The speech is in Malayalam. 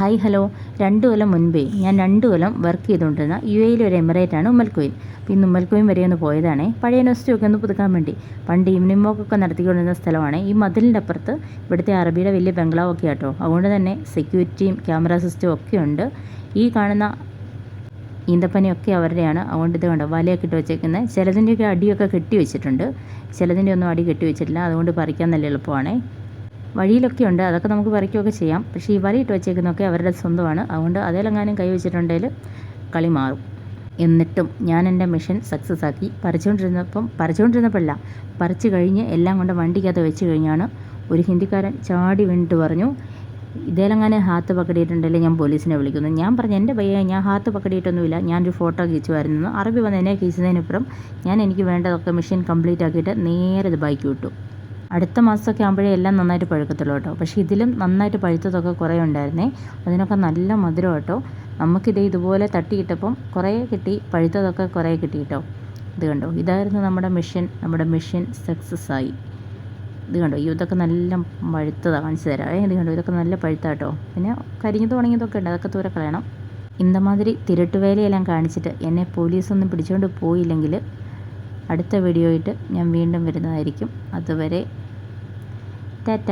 Hi hello. രണ്ട് കൊല്ലം മുൻപേ ഞാൻ രണ്ട് കൊല്ലം വർക്ക് ചെയ്തുകൊണ്ടിരുന്ന യു എയിലെ ഒരു എമിറേറ്റാണ് ഉമ്മൽക്കോയിൻ അപ്പോൾ ഇന്ന് ഉമ്മൽക്കോയിൽ വരെ ഒന്ന് പോയതാണ്. പഴയ നെസ്റ്റൊക്കെ ഒന്ന് പുതുക്കാൻ വേണ്ടി. പണ്ട് ഈവനിങ് ഒക്കെ നടത്തിക്കൊണ്ടിരുന്ന സ്ഥലമാണ്. ഈ മതിലിന്റെ അപ്പുറത്ത് ഇവിടുത്തെ അറബിയുടെ വലിയ ബംഗ്ലാവൊക്കെ ആട്ടോ. അതുകൊണ്ട് തന്നെ സെക്യൂരിറ്റിയും ക്യാമറ സിസ്റ്റവും ഒക്കെ ഉണ്ട്. ഈ കാണുന്ന ഈന്തപ്പനിയൊക്കെ അവരുടെയാണ്. അതുകൊണ്ട് ഇത് കണ്ടോ വലയൊക്കെ ഇട്ട് വെച്ചേക്കുന്നത് ചിലതിന്റെയൊക്കെ അടിയൊക്കെ കെട്ടി വെച്ചിട്ടുണ്ട്. ചിലതിന്റെ ഒന്നും അടി കെട്ടി വെച്ചിട്ടില്ല. അതുകൊണ്ട് പറിക്കാൻ നല്ല എളുപ്പമാണേ. വഴിയിലൊക്കെ ഉണ്ട് അതൊക്കെ നമുക്ക് പറിക്കുകയൊക്കെ ചെയ്യാം. പക്ഷേ ഈ വലയിട്ട് വെച്ചേക്കുന്നതൊക്കെ അവരുടെ സ്വന്തമാണ്. അതുകൊണ്ട് അതിലെങ്ങാനും കൈ വെച്ചിട്ടുണ്ടെങ്കിൽ കളി മാറും. എന്നിട്ടും ഞാൻ എന്റെ മിഷൻ സക്സസ് ആക്കി. പറിച്ചുകൊണ്ടിരുന്നപ്പം പറിച്ചുകൊണ്ടിരുന്നപ്പോഴല്ല പറിച്ചു കഴിഞ്ഞ് എല്ലാം കൊണ്ട് വണ്ടിക്കകത്ത് വെച്ച് കഴിഞ്ഞാണ് ഒരു ഹിന്ദിക്കാരൻ ചാടി വീണിട്ട് പറഞ്ഞു ഇതേലങ്ങാനെ ഹാത്ത് പക്കടിയിട്ടുണ്ടെങ്കിൽ ഞാൻ പോലീസിനെ വിളിക്കുന്നു. ഞാൻ പറഞ്ഞു എന്റെ പയ്യ ഞാൻ ഹാത്ത് പക്കടിയിട്ടൊന്നുമില്ല. ഞാനൊരു ഫോട്ടോ കീച്ചു വരുന്നു അറബി വന്ന് എന്നെ കീച്ചുന്നതിനപ്പുറം ഞാൻ എനിക്ക് വേണ്ടതൊക്കെ മെഷീൻ കംപ്ലീറ്റ് ആക്കിയിട്ട് നേരെ ദുബായിക്ക് വിട്ടു. അടുത്ത മാസമൊക്കെ ആകുമ്പോഴേ എല്ലാം നന്നായിട്ട് പഴുക്കത്തുള്ളൂ കേട്ടോ. പക്ഷേ ഇതിലും നന്നായിട്ട് പഴുത്തതൊക്കെ കുറേ ഉണ്ടായിരുന്നേ. അതിനൊക്കെ നല്ല മധുരം കേട്ടോ. നമുക്കിത് ഇതുപോലെ തട്ടിയിട്ടപ്പം കുറേ കിട്ടി പഴുത്തതൊക്കെ കുറേ കിട്ടി കേട്ടോ. ഇത് കണ്ടോ? ഇതായിരുന്നു നമ്മുടെ മിഷൻ. നമ്മുടെ മിഷൻ സക്സസ് ആയി. ഇത് കണ്ടോ? ഇതൊക്കെ നല്ല പഴുത്തതാണ് കാണിച്ചു തരാം. ഇത് കണ്ടോ? ഇതൊക്കെ നല്ല പഴുത്ത കേട്ടോ. പിന്നെ കരിഞ്ഞതും ഉണങ്ങിയതൊക്കെ ഉണ്ട്. അതൊക്കെ തൂരെ കളയണം. ഇന്തമാതിരി തിരട്ടുവേലയെല്ലാം കാണിച്ചിട്ട് എന്നെ പോലീസൊന്നും പിടിച്ചുകൊണ്ട് പോയില്ലെങ്കിൽ അടുത്ത വീഡിയോയിട്ട് ഞാൻ വീണ്ടും വരുന്നതായിരിക്കും. അതുവരെ ടാറ്റ.